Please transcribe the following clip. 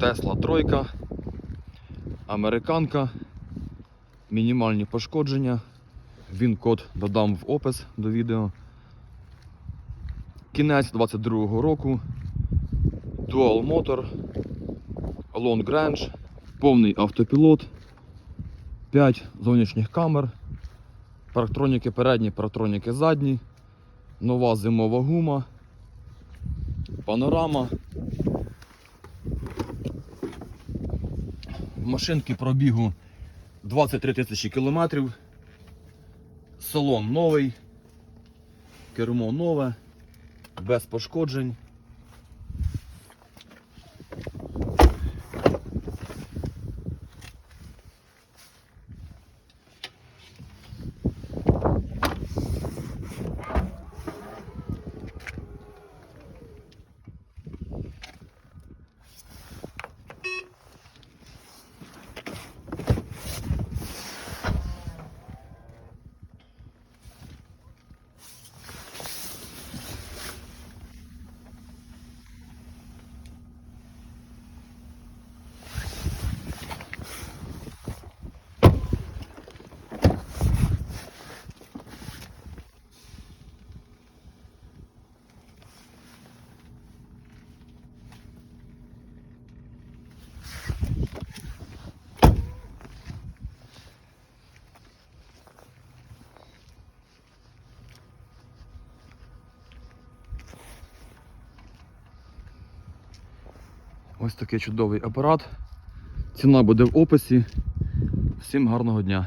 Тесла тройка, американка, мінімальні пошкодження. Він код додам в опис до відео. Кінець 22-го року. Dual Motor, Long Range, повний автопілот, 5 зовнішніх камер, парктроніки передні, парктроніки задні, нова зимова гума, панорама. Машинки пробігу 23 тисячі кілометрів. Салон новий, кермо нове, без пошкоджень. Ось такий чудовий апарат. Ціна буде в описі. Всім гарного дня!